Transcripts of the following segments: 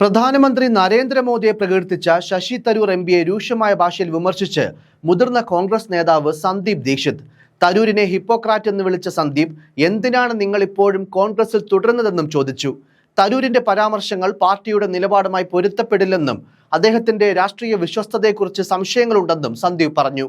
പ്രധാനമന്ത്രി നരേന്ദ്രമോദിയെ പ്രകീർത്തിച്ച ശശി തരൂർ എം പിയെ രൂക്ഷമായ ഭാഷയിൽ വിമർശിച്ച് മുതിർന്ന കോൺഗ്രസ് നേതാവ് സന്ദീപ് ദീക്ഷിത്. തരൂരിനെ ഹിപ്പോക്രാറ്റ് എന്ന് വിളിച്ച സന്ദീപ് എന്തിനാണ് നിങ്ങൾ ഇപ്പോഴും കോൺഗ്രസിൽ തുടരുന്നതെന്നും ചോദിച്ചു. തരൂരിന്റെ പരാമർശങ്ങൾ പാർട്ടിയുടെ നിലപാടുമായി പൊരുത്തപ്പെടില്ലെന്നും അദ്ദേഹത്തിന്റെ രാഷ്ട്രീയ വിശ്വസ്തതയെക്കുറിച്ച് സംശയങ്ങളുണ്ടെന്നും സന്ദീപ് പറഞ്ഞു.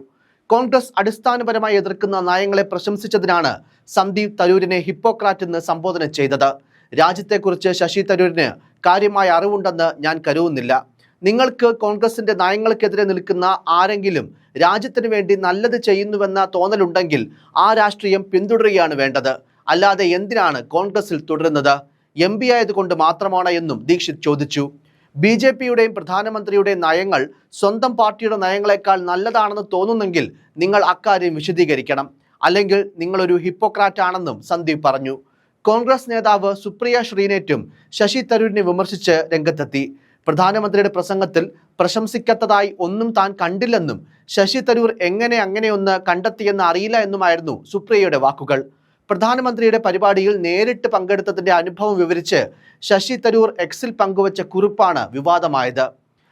കോൺഗ്രസ് അടിസ്ഥാനപരമായി എതിർക്കുന്ന നയങ്ങളെ പ്രശംസിച്ചതിനാണ് സന്ദീപ് തരൂരിനെ ഹിപ്പോക്രാറ്റ് എന്ന് സംബോധന ചെയ്തത്. രാജ്യത്തെക്കുറിച്ച് ശശി തരൂരിന് കാര്യമായ അറിവുണ്ടെന്ന് ഞാൻ കരുതുന്നില്ല. നിങ്ങൾക്ക് കോൺഗ്രസിന്റെ നയങ്ങൾക്കെതിരെ നിൽക്കുന്ന ആരെങ്കിലും രാജ്യത്തിന് വേണ്ടി നല്ലത് ചെയ്യുന്നുവെന്ന തോന്നലുണ്ടെങ്കിൽ ആ രാഷ്ട്രീയം പിന്തുടരുകയാണ് വേണ്ടത്. അല്ലാതെ എന്തിനാണ് കോൺഗ്രസിൽ തുടരുന്നത്? എം പി ആയതുകൊണ്ട് മാത്രമാണ് എന്നും ദീക്ഷിത് ചോദിച്ചു. ബി ജെ പിയുടെയും പ്രധാനമന്ത്രിയുടെയും നയങ്ങൾ സ്വന്തം പാർട്ടിയുടെ നയങ്ങളെക്കാൾ നല്ലതാണെന്ന് തോന്നുന്നെങ്കിൽ നിങ്ങൾ അക്കാര്യം വിശദീകരിക്കണം. അല്ലെങ്കിൽ നിങ്ങളൊരു ഹിപ്പോക്രാറ്റ് ആണെന്നും സന്ദീപ് പറഞ്ഞു. കോൺഗ്രസ് നേതാവ് സുപ്രിയ ശ്രീനേറ്റും ശശി തരൂരിനെ വിമർശിച്ച് രംഗത്തെത്തി. പ്രധാനമന്ത്രിയുടെ പ്രസംഗത്തിൽ പ്രശംസിക്കത്തതായി ഒന്നും താൻ കണ്ടില്ലെന്നും ശശി തരൂർ എങ്ങനെ അങ്ങനെയൊന്ന് കണ്ടെത്തിയെന്ന് അറിയില്ല എന്നുമായിരുന്നു സുപ്രിയയുടെ വാക്കുകൾ. പ്രധാനമന്ത്രിയുടെ പരിപാടിയിൽ നേരിട്ട് പങ്കെടുത്തതിന്റെ അനുഭവം വിവരിച്ച് ശശി തരൂർ എക്സിൽ പങ്കുവച്ച കുറിപ്പാണ് വിവാദമായത്.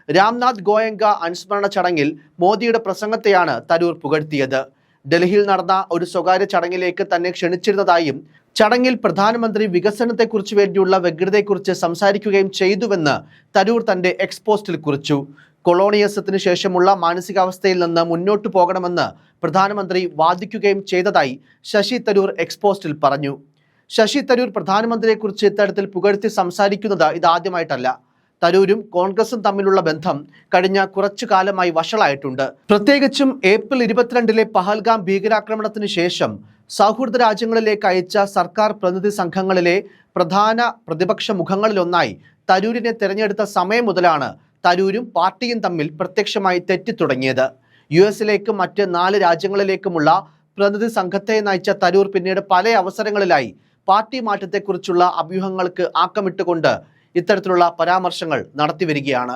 രാംനാഥ് ഗോയങ്ക അനുസ്മരണ ചടങ്ങിൽ മോദിയുടെ പ്രസംഗത്തെയാണ് തരൂർ പുകഴ്ത്തിയത്. ഡൽഹിയിൽ നടന്ന ഒരു സ്വകാര്യ ചടങ്ങിലേക്ക് തന്നെ ക്ഷണിച്ചിരുന്നതായും ചടങ്ങിൽ പ്രധാനമന്ത്രി വികസനത്തെക്കുറിച്ച് വേണ്ടിയുള്ള വ്യഗ്രതയെക്കുറിച്ച് സംസാരിക്കുകയും ചെയ്തുവെന്ന് തരൂർ തന്റെ എക്സ്പോസ്റ്റിൽ കുറിച്ചു. കൊളോണിയസത്തിന് ശേഷമുള്ള മാനസികാവസ്ഥയിൽ നിന്ന് മുന്നോട്ടു പോകണമെന്ന് പ്രധാനമന്ത്രി വാദിക്കുകയും ചെയ്തതായി ശശി തരൂർ എക്സ്പോസ്റ്റിൽ പറഞ്ഞു. ശശി തരൂർ പ്രധാനമന്ത്രിയെക്കുറിച്ച് ഇത്തരത്തിൽ പുകഴ്ത്തി സംസാരിക്കുന്നത് ഇതാദ്യമായിട്ടല്ല. തരൂരും കോൺഗ്രസും തമ്മിലുള്ള ബന്ധം കഴിഞ്ഞ കുറച്ചു കാലമായി വഷളായിട്ടുണ്ട്. പ്രത്യേകിച്ചും ഏപ്രിൽ ഇരുപത്തിരണ്ടിലെ പഹൽഗാം ഭീകരാക്രമണത്തിന് ശേഷം സൗഹൃദ രാജ്യങ്ങളിലേക്ക് അയച്ച സർക്കാർ പ്രതിനിധി സംഘങ്ങളിലെ പ്രധാന പ്രതിപക്ഷ മുഖങ്ങളിലൊന്നായി തരൂരിനെ തിരഞ്ഞെടുത്ത സമയം മുതലാണ് തരൂരും പാർട്ടിയും തമ്മിൽ പ്രത്യക്ഷമായി തെറ്റിത്തുടങ്ങിയത്. യു എസിലേക്കും മറ്റ് നാല് രാജ്യങ്ങളിലേക്കുമുള്ള പ്രതിനിധി സംഘത്തെ നയിച്ച തരൂർ പിന്നീട് പല അവസരങ്ങളിലായി പാർട്ടി മാറ്റത്തെക്കുറിച്ചുള്ള അഭ്യൂഹങ്ങൾക്ക് ആക്കമിട്ടുകൊണ്ട് ഇത്തരത്തിലുള്ള പരാമർശങ്ങൾ നടത്തിവരികയാണ്.